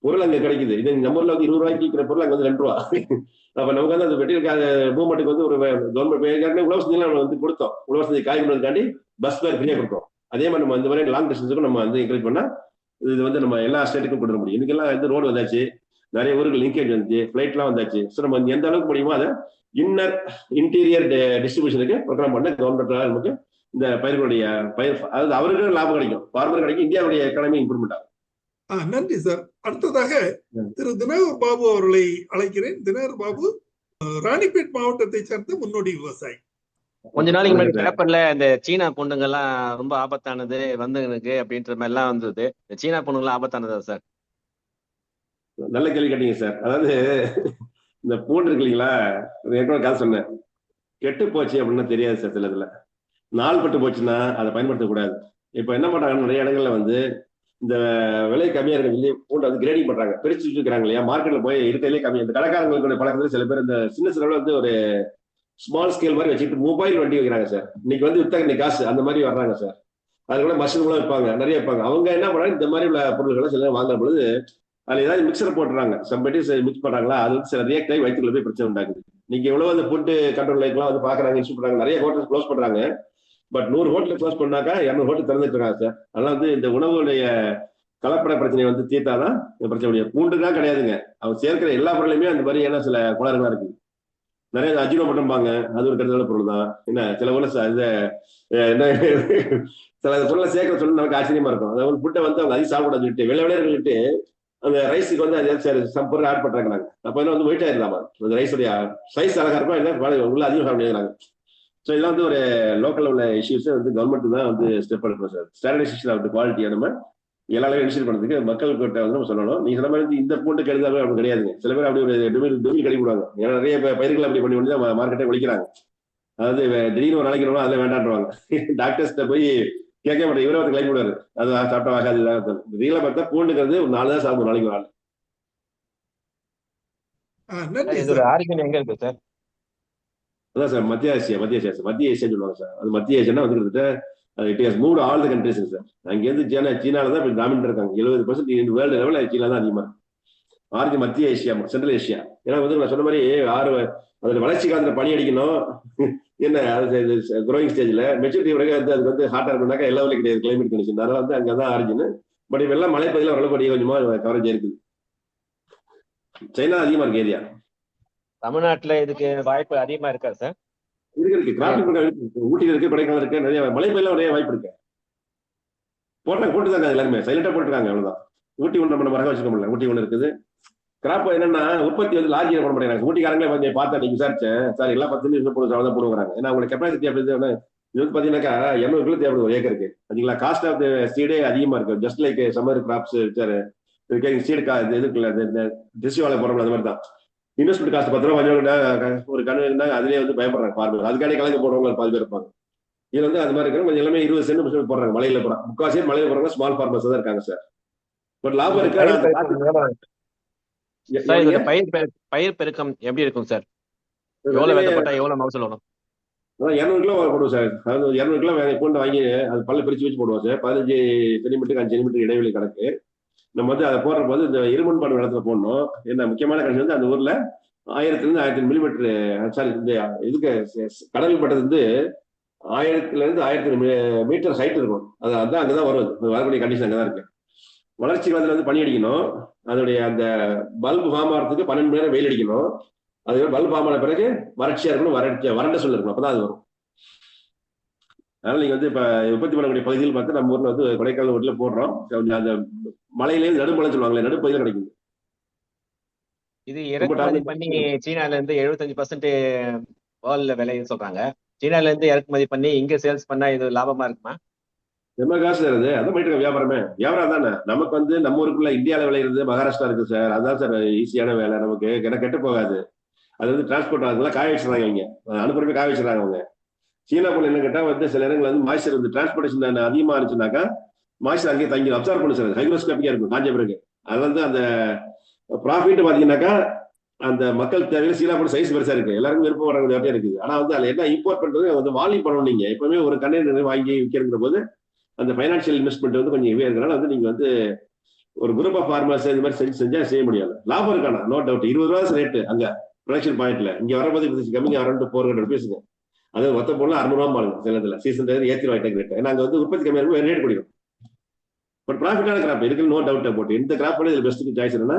பொருள் அங்கே கிடைக்குது. இது நம்ம ஊரில் வந்து இருபது ரூபாய்க்கு இருக்கிற பொருள் அங்கே வந்து ரெண்டு ரூபா. அப்போ நமக்கு வந்து அந்த மெட்டீரியல் மூவ்மெண்ட்டுக்கு வந்து ஒரு கவர்மெண்ட் உழவு செஞ்சு நம்ம வந்து கொடுத்தோம். உழவு சந்தை காய் பண்ணுறதுக்காண்டி பஸ் ஃபேர் ஃப்ரீயாக கொடுத்தோம். அதே மாதிரி நம்ம இந்த மாதிரி லாங் டிஸ்டன்ஸுக்கும் நம்ம வந்து என்கரேஜ் பண்ணால் இது வந்து நம்ம எல்லா ஸ்டேட்டுக்கும் கொடுக்க முடியும். இன்னைக்கெல்லாம் வந்து ரோடு வந்தாச்சு. நிறைய ஊருக்கு லிங்கேஜ் வந்துச்சு. ஃப்ளைட்லாம் வந்தாச்சு. ஸோ நம்ம எந்த அளவுக்கு முடியுமோ அதை இன்னர் இன்டீரியர் டிஸ்ட்ரிபியூஷனுக்கு ப்ரோக்ராம் பண்ண கவர்மெண்ட் நமக்கு இந்த பயிர்களுடைய பயிர் அதாவது அவருக்கு லாபம் கிடைக்கும். ஃபார்மர் கிடைக்கும். இந்தியாவுடைய எக்கானமி இம்ப்ரூவ்மெண்ட் ஆகும். நன்றி சார். அடுத்ததாக திரு தினகர் பாபு அவர்களை அழைக்கிறேன். தினகர் பாபு ராணிப்பேட் மாவட்டத்தை சேர்ந்த முன்னோடி விவசாயி. கொஞ்ச நாளைக்கு முன்னாடி பேப்பர்ல இந்த சீனா பொண்ணுங்க எல்லாம் ரொம்ப ஆபத்தானது வந்துங்களுக்கு அப்படின்ற மாதிரி எல்லாம் வந்தது. இந்த சீனா பொண்ணுங்க எல்லாம் ஆபத்தானதா சார்? நல்ல கேள்வி கேட்டீங்க சார். அதாவது இந்த பூண்டு இருக்கு இல்லைங்களா? ஏற்கனவே கதை சொன்னேன். கெட்டு போச்சு அப்படின்னு தெரியாது சார் சில இதுல நாள் பட்டு போச்சுன்னா அதை பயன்படுத்தக்கூடாது இப்போ என்ன பண்றாங்க நிறைய இடங்கள்ல வந்து இந்த விலை கம்மியா இருக்க சொல்லி பூண்டை வந்து கிரேடிங் பண்றாங்க. பிரிச்சு வச்சுக்கிறாங்க இல்லையா? மார்க்கெட்ல போய் இருக்கிறதுலே கம்மி. இந்த கடைக்காரங்களுக்கு பழக்கத்துல சில பேர் இந்த சின்ன சிலவில் வந்து ஒரு ஸ்மால் ஸ்கேல் மாதிரி வச்சுக்கிட்டு மொபைல் வண்டி வைக்கிறாங்க சார். இன்னைக்கு வந்து வித்தாங்க இன்னைக்கு காசு. அந்த மாதிரி வர்றாங்க சார். அது கூட மஷின் கூட வைப்பாங்க நிறைய வைப்பாங்க அவங்க என்ன பண்றாங்க இந்த மாதிரி உள்ள பொருட்களை சில வாங்குற பொழுது அதுல ஏதாவது மிக்சர் போட்டுறாங்க. சம்பட்டி மிக்ஸ் பண்றாங்களா? அது வந்து சில ரியாக்ட் ஆகி வயிற்றுக்குள்ள போய் பிரச்சனை உண்டாக்குது. நீங்க எவ்வளவு அந்த ஃபுட்டு கண்ட்ரோல் லைக்லாம் வந்து பாக்குறாங்க இன்ஸ்ட் பண்றாங்க. நிறைய ஹோட்டல் க்ளோஸ் பண்றாங்க. பட் நூறு ஹோட்டல் க்ளோஸ் பண்ணாக்கா இரநூறு ஹோட்டல் திறந்துட்டு இருக்காங்க சார் அதனால வந்து இந்த உணவுடைய கலப்பட பிரச்சனையை வந்து தீர்த்தாதான் இந்த பிரச்சனை முடியும். பூண்டுதான் கிடையாதுங்க. அவர் சேர்க்கிற எல்லா பொருளையுமே அந்த மாதிரி சில குளறுகளா இருக்கு. நிறைய அஜீனோ பண்ணும்பாங்க அது ஒரு கருத்தான பொருள் தான். என்ன சில ஊர்ல இந்த என்ன சில பொருளை சேர்க்கிற சொல்லி நமக்கு ஆச்சரியமா இருக்கும். அதாவது ஃபுட்டை வந்து அவங்க அதிகம் சாப்பிடாது சொல்லிட்டு வெள்ளை அந்த ரைஸுக்கு வந்து அது சம் பொருள் ஆட் பண்றாங்க நாங்க அப்போ வந்து வெயிட் ஆயிருந்தாமா அந்த ரைஸுடைய சைஸ் அழகா இருக்கும் என்ன உள்ள அதிகம் சாப்பிட ஸோ இதெல்லாம் வந்து ஒரு லோக்கல் உள்ள இஷ்யூஸ் வந்து கவர்மெண்ட் தான் வந்து ஸ்டெப் எடுக்கணும் சார் ஸ்டாண்டர்டைசேஷன் ஆஃப் குவாலிட்டியை நம்ம எல்லாமே இன்சூர் பண்ணுறதுக்கு மக்கள்கிட்ட வந்து நம்ம சொல்லணும். நீங்க சொன்ன மாதிரி இந்த பூண்டு கெடுதாலும் அப்படி கிடையாதுங்க. சில பேர் அப்படி ஒரு டொமில் டொமில் கடி விடுவாங்க ஏன்னா நிறைய பயிர்கள் அப்படி பண்ணி பண்ணி தான் மார்க்கெட்டை ஒழிக்கிறாங்க. அதாவது திடீர்னு ஒரு நாளைக்கு அதில் வேண்டான்றாங்க டாக்டர்ஸ்ட்ட போய் கேட்க மாட்டேன். இவரை வந்து கிளைம் விடுவாரு அது சாப்பிட்டா ஆகாது ரீல பார்த்தா பூண்டுங்கிறது ஒரு நாலு தான் சாப்பிடும் நாளைக்கு ஒரு நாள் ஆரிஜின் எங்க இருக்கு சார் அதான் சார் மத்திய ஆசியா மத்திய ஆசியா சார் மத்திய ஏசியா சொல்லுவாங்க சார். அது மத்திய ஏசியானா வந்து கிட்டத்தட்ட it has move all the countries sir. அங்கேருந்து சீனா சீனால தான் இப்போ டாமினட் இருக்காங்க. எழுபது பர்சன்ட் வேர்ல்டு லெவலில் சீனா தான் அதிகமாக இருக்கும் ஆர்ஜி மத்திய ஏசியா சென்ட்ரல் ஏசியா ஏன்னா வந்து நான் சொன்ன மாதிரி ஆறு அதில் வளர்ச்சி காலத்தில் பணி அடிக்கணும். என்ன அது குரோயிங் ஸ்டேஜில் மெச்சூரிட்டி வரைக்கும் வந்து அதுக்கு வந்து ஹாட்டா இருக்குனாக்கா எல்லா வரைக்கும் கிடையாது கிளைமேட் கண்டிஷன் அதனால வந்து அங்கே தான் ஆரிஜின் பட் இப்பெல்லாம் மலைப்பகுதியில் ஓரளவுக்கு கொஞ்சமாக கவரேஜ் இருக்குது சைனா அதிகமாக இருக்கு ஏரியா தமிழ்நாட்டுல இதுக்கு வாய்ப்பு அதிகமா இருக்கா சார் இருக்கு இருக்கு. கிராஃபிக் ஊட்டியில் இருக்கு கொடைக்கானல் இருக்கு நிறைய மலைப்பகுதியில் நிறைய வாய்ப்பு இருக்கு. போட்டாங்க போட்டுருக்காங்க எல்லாருமே. சைலண்டா போட்டுருக்காங்க அவ்வளவுதான். ஊட்டி ஒன்று நம்ம ரகம் வச்சுக்க முடியல. ஊட்டி ஒன்று இருக்குது. கிராப் என்னன்னா உற்பத்தி வந்து லார்ஜ் பண்ண மாட்டேங்கிறாங்க. ஊட்டிக்காரங்களே கொஞ்சம் பார்த்தா நீங்க விசாரிச்சேன். சார் எல்லாம் பத்து நிமிஷம் போடுவோம் அவ்வளோ போடுவாங்க ஏன்னா உங்களுக்கு கெப்பாசிட்டி அப்படி இது வந்து பாத்தீங்கன்னாக்கா எண்ணூறு கிலோ தேவைப்படுது ஒரு ஏக்கருக்கு சரிங்களா காஸ்ட் ஆஃப் சீடே அதிகமா இருக்கு. Just like summer crops seed கா இது இருக்குல்ல வாழை போடுறோம் அந்த மாதிரி தான். இன்வெஸ்ட்மெண்ட் காஸ்ட் பத்து ரூபா ஒரு கண்ணு அதுலயே வந்து பயப்படுறாங்க. பார்வை அதுக்காண்டி கலந்து போடுறவங்க பாதி பேர் இருப்பாங்க. இது வந்து அது மாதிரி இருக்கு கொஞ்சம் எல்லாமே இருபது சென்ட் போடுறாங்க மலையில போறாங்க முக்காசி மலையில போறாங்க ஸ்மால் ஃபார்மர்ஸ் தான் இருக்காங்க சார் பட் லாபம் இருக்கு? பயிர் பெரு- பயிர் பெருக்கம் எப்படி இருக்கும் சார் எவ்வளவு விதைப்பட்டா எவ்வளவு மகசூல் வரும்? இரநூறு கிலோ போடுவோம் சார் அதாவது இரநூறு கிலோ பூண்டு வாங்கி அது பல்ல பிரிச்சு வச்சு போடுவோம் சார் பதினஞ்சு சென்டிமீட்டருக்கு அஞ்சு சென்டிமீட்டர் இடைவெளி கணக்கு நம்ம வந்து அதை போடுற போது இந்த இருமன்பாடு இடத்துல போடணும். என்ன முக்கியமான கணக்கு வந்து அந்த ஊர்ல ஆயிரத்துல இருந்து ஆயிரத்தி மில்லிமீட்டர் சாரி இந்த இதுக்கு கடல் பட்டது இருந்து ஆயிரத்துல இருந்து ஆயிரத்தி மீட்டர் ஹைட் இருக்கும். அது அதான் அங்கதான் வரும். வரக்கூடிய கண்டிஷன் அங்கதான் இருக்கு. வளர்ச்சி காலத்துல வந்து பனி அடிக்கணும். அதனுடைய அந்த பல்பு ஃபார்ம் ஆகிறதுக்கு பன்னெண்டு மணி நேரம் வெயில் அடிக்கணும். அது பல்பு ஃபார்ம் ஆன பிறகு வறட்சியா இருக்கணும். வறட்சி வறண்ட சூழல் இருக்கணும். அப்பதான் அது வரும். அதனால நீங்க வந்து இப்ப உற்பத்தி பண்ணக்கூடிய பகுதியில் பார்த்து நம்ம ஊர்ல வந்து கொடைக்கானல் ஊர்ல போடுறோம். கொஞ்சம் அந்த மலையிலேயே நடுமலை சொல்லுவாங்களே நடுப்பகுதியில் கிடைக்கும் இது இறக்குமதி பண்ணி சீனால இருந்து எழுபத்தஞ்சு பர்சன்ட் வேர்ல்ட்ல விலைன்னு சொல்றாங்க. சீனால இருந்து இறக்குமதி பண்ணி இங்க சேல்ஸ் பண்ணா இது லாபமா இருக்குமா? நம்ம காசு தருது அதான் போயிட்டு வியாபாரமே. வியாபாரம் தானே நமக்கு வந்து நம்ம ஊருக்குள்ள இந்தியாவில் விளையிறது மகாராஷ்டிரா இருக்கு சார். அதான் சார் ஈஸியான வேலை. நமக்கு எனக்கு கெட்டு போகாது. அது வந்து டிரான்ஸ்போர்ட் ஆகுதுலாம் காய வச்சிடறாங்க இங்க. அனுப்புறப்பே காய வச்சிடறாங்க அவங்க. சீனா என்ன கேட்டா வந்து சில இடங்கள் வந்து மாய்ச்சர் வந்து டிரான்ஸ்போர்டேஷன் அதிகமா இருந்துச்சுனாக்கா மாய்ச்சர் அங்கேயே தங்கி அப்சர்வ் பண்ணு சார். ஹைக்ரோஸ்கோப்பிக்கா இருக்கும் காஞ்ச பிறகு. அது வந்து அந்த ப்ராஃபிட் பாத்தீங்கன்னாக்கா அந்த மக்கள் தேவையில சீனாப்போட சைஸ் பெருசா இருக்கு. எல்லாருக்கும் விருப்பம் வரக்கூடிய இருக்குது ஆனா வந்து அதுல என்ன இம்போர்ட் பண்றது வந்து வால்யூம் பண்ணணும் நீங்க. எப்பவுமே ஒரு கண்டெய்னர் வாங்கி விற்கிறங்கிற போது அந்த ஃபைனான்சியல் இன்வெஸ்ட்மெண்ட் வந்து கொஞ்சம் ஹெவியா இருக்கனால வந்து நீங்க வந்து ஒரு குரூப் ஆஃப் ஃபார்மர்ஸ் இந்த மாதிரி செஞ்சு செஞ்சா செய்ய முடியாது. லாபம் இருக்கானா? நோ டவுட் இருபது ரூபா ரேட்டு அங்க. ப்ரொடக்ஷன் பாயிண்ட்ல இங்க வரும்போது கம்மிங் அரௌண்ட் ஃபோர் ஹண்ட்ரட் ருபீஸுங்க அது மொத்த பொருள் அறுநூறுவா மாறுங்க சில இதுல சீசன் ஏற்றி வாங்கிட்டு ரேட் ஏன்னா அங்க வந்து உற்பத்தி கம்மியாக இருக்கும் ரேட் குடிக்கும் பட் ப்ராஃபிட்டான கிராப் இருக்கு நோ டவுட் போட்டு. எந்த கிராப் இதுல பெஸ்ட் சாய்ஸ் என்னன்னா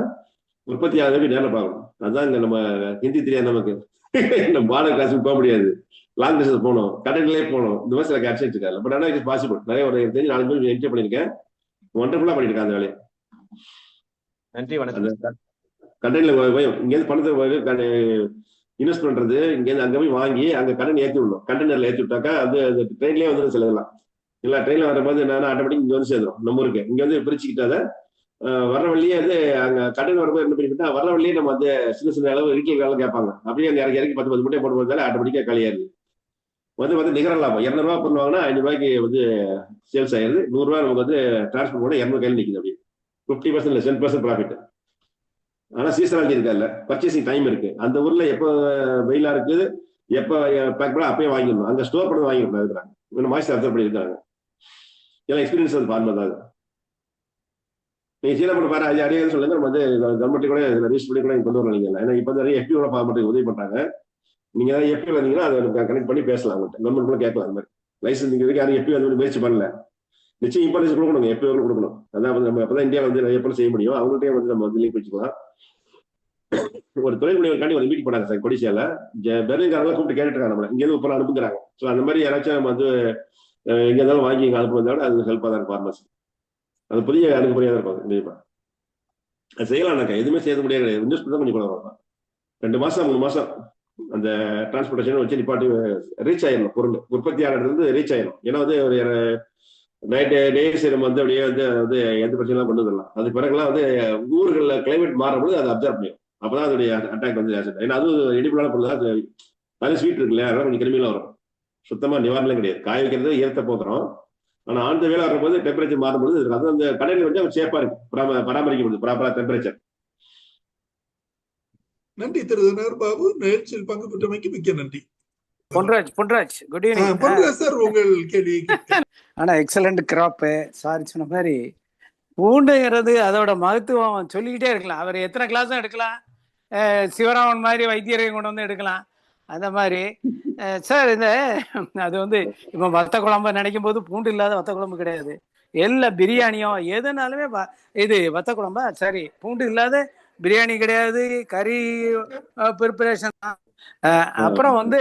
உற்பத்தி ஆகுது நேரில் பார்க்கணும் அதுதான் இங்க நம்ம ஹிந்தி தெரியாது நமக்கு. நம்ம பார்டர் கிளாஸுக்கு போக முடியாது. லாங் டிஸ்டன்ஸ் போகணும். கடற்கரையிலே போகணும். இந்த மாதிரி சில கேப்சர் இருக்காது பட் ஆனால் இட்ஸ் பாசிபிள் நிறைய ஒரு தெரிஞ்சு நாலு பேர் என்ஜாய் பண்ணியிருக்கேன். ஒண்டர்ஃபுல்லாக பண்ணியிருக்கேன் அந்த வேலையை. நன்றி வணக்கம். கண்டெய்னில் போய் இங்கேருந்து பணத்தை இன்வெஸ்ட் பண்றது இங்கேருந்து அங்கே போய் வாங்கி அங்கே கடன் ஏற்றி விடணும். கண்டெய்னர்ல ஏற்றி விட்டாக்கா அது அந்த ட்ரெயின்லேயே வந்துடும் சில இதெல்லாம் இல்லை ட்ரெயினில் வரும்போது என்னன்னா ஆட்டோமேட்டிக் இங்கே வந்து சேர்ந்துடும் நம்ம ஊருக்கு. இங்கே வந்து பிரிச்சுக்கிட்டாத வர வழியே வந்து அங்கே கடன் வரும்போது என்ன பண்ணிக்கிட்டா வர வழியே நம்ம வந்து சின்ன சின்ன அளவு இருக்கை வேலை கேட்பாங்க. அப்படியே அங்கே இறக்கி இறக்கி பத்து பத்து மூட்டை போட்டு போதாலே ஆட்டோமேட்டிக்காக காலியாயிருது வந்து வந்து நிகர லாபம். இரநூறுவா பண்ணுவாங்கன்னா ஐநூறுவாய்க்கு வந்து சேல்ஸ் ஆயிருது நூறுரூவா நமக்கு வந்து டிரான்ஸ்போர்ட் போட இரநூறு கையில் நிற்கிது அப்படி ஃபிஃப்டி பர்சன்ட் இல்லை டென் பர்சன்ட் ப்ராஃபிட் ஆனா சீசனாலிட்டி இருக்கா பர்ச்சேசிங் டைம் இருக்கு. அந்த ஊர்ல எப்போ வெயிலா இருக்குது எப்போ பேக் பண்ண அப்பயே வாங்கிடணும். அங்க ஸ்டோர் பண்ணி வாங்கிடணும் இருக்கிறாங்க இன்னும் மாய்ச்சர் அப்சர்வ் பண்ணியிருக்காங்க. எல்லாம் எக்ஸ்பீரியன்ஸ் வந்து ஃபார்மர் தான் நீங்க சீனா பண்ண பாரு அது அடையாது சொல்லுங்க. நம்ம வந்து கவர்மெண்ட் கூட ரிஜிஸ்டர் பண்ணி கூட கொண்டு வரலாம் நீங்க ஏன்னா இப்போ வந்து நிறைய எஃபியோட ஃபார்மெட்டுக்கு உதவி பண்றாங்க. நீங்க ஏதாவது எஃபி வந்தீங்கன்னா அதை கனெக்ட் பண்ணி பேசலாம் அவங்கள்ட்ட. கவர்மெண்ட் கூட கேட்கலாம் அந்த மாதிரி. லைசன்ஸ் நீங்க இதுக்கு யாரும் எஃபி வந்து முயற்சி பண்ணல. நிச்சயம் இம்பார்ட்டன்ஸ் கொடுக்கணும் எப்போ கொடுக்கணும். அதான் வந்து நம்ம அப்பதான் இந்தியாவில் வந்து நிறைய பேர் செய்ய முடியும். அவங்கள்ட்டே வந்து நம்ம வந்து லிங்க் வச்சுக்கலாம் ஒரு தொழில் முனைவருக்காண்டி ஒரு மீட்டிங் பண்ணாங்க சார் கொடிசியால. பெர்லின்காரங்க கூப்பிட்டு கேட்டுருக்காங்க நம்ம இங்கேருந்து இப்போ அனுப்புங்கிறாங்க ஸோ அந்த மாதிரி யாராச்சும் நம்ம வந்து எங்க இருந்தாலும் வாங்கி இங்கே அனுப்புறதை விட அது ஹெல்ப்பாக தான் இருக்கும் அது புதிய அணுகுமுறையாக தான் இருக்கும் கண்டிப்பா. அது செய்யலாம்னாக்கா எதுவுமே செய்ய முடியாது இன்வெஸ்ட் தான் கொஞ்சம் கூட வரும் ரெண்டு மாசம் மூணு மாசம் அந்த டிரான்ஸ்போர்டேஷன் வச்சு நிப்பாட்டி ரீச் ஆயிடணும் பொருள். உற்பத்தி ஆகிறது ரீச் ஆயிடும் ஏன்னா வந்து ஒரு நைட்டு டேஸ் நம்ம வந்து அப்படியே வந்து வந்து எந்த பிரச்சனையும் கொண்டு வரலாம். அது பிறகுலாம் வந்து ஊர்களில் கிளைமேட் மாறும்போது அதை அப்சர்வ் பண்ணும் அப்பதான் அதோடைய அட்டாக் வந்து ஜாஸ்தி ஏன்னா அதுவும் எடிபிளான பொருள் தான். நிறைய ஸ்வீட் இருக்கு இல்லையா அதெல்லாம் கொஞ்சம் கிருமிலாம் வரும். சுத்தமா நிவாரணம் கிடையாது. காய வைக்கிறது ஈரத்தை போக்குறோம். ஆனா ஆழ்ந்த வேலை வரும்போது டெம்பரேச்சர் மாறும்போது அது அந்த கடையில் வந்து சேஃபா இருக்கு. பராமரிக்கப்படுது. ப்ராப்பரா டெம்பரேச்சர் நன்றி திரு பாபு நிகழ்ச்சியில் பங்கு பெற்றமைக்கு மிக்க நன்றி. Ponraj Ponraj good evening Ponraj sir உங்கள் கேள்வி ஆனா எக்ஸலண்ட் கிராப்பு சாரி சொன்ன மாதிரி பூண்டுங்கிறது அதோட மகத்துவம் சொல்லிக்கிட்டே இருக்கலாம். அவர் எத்தனை கிளாஸும் எடுக்கலாம்? சிவராமன் மாதிரி வைத்தியரையும் கொண்டு வந்து எடுக்கலாம். அந்த மாதிரி. சார் இந்த அது வந்து இப்போ வத்த குழம்பு நினைக்கும் போது பூண்டு இல்லாத வத்த குழம்பு கிடையாது. எல்லா பிரியாணியோ எதுனாலுமே இது வத்த குழம்பா? சரி பூண்டு இல்லாத பிரியாணி கிடையாது. கறி ப்ரிப்பரேஷன் தான் அப்புறம் வந்து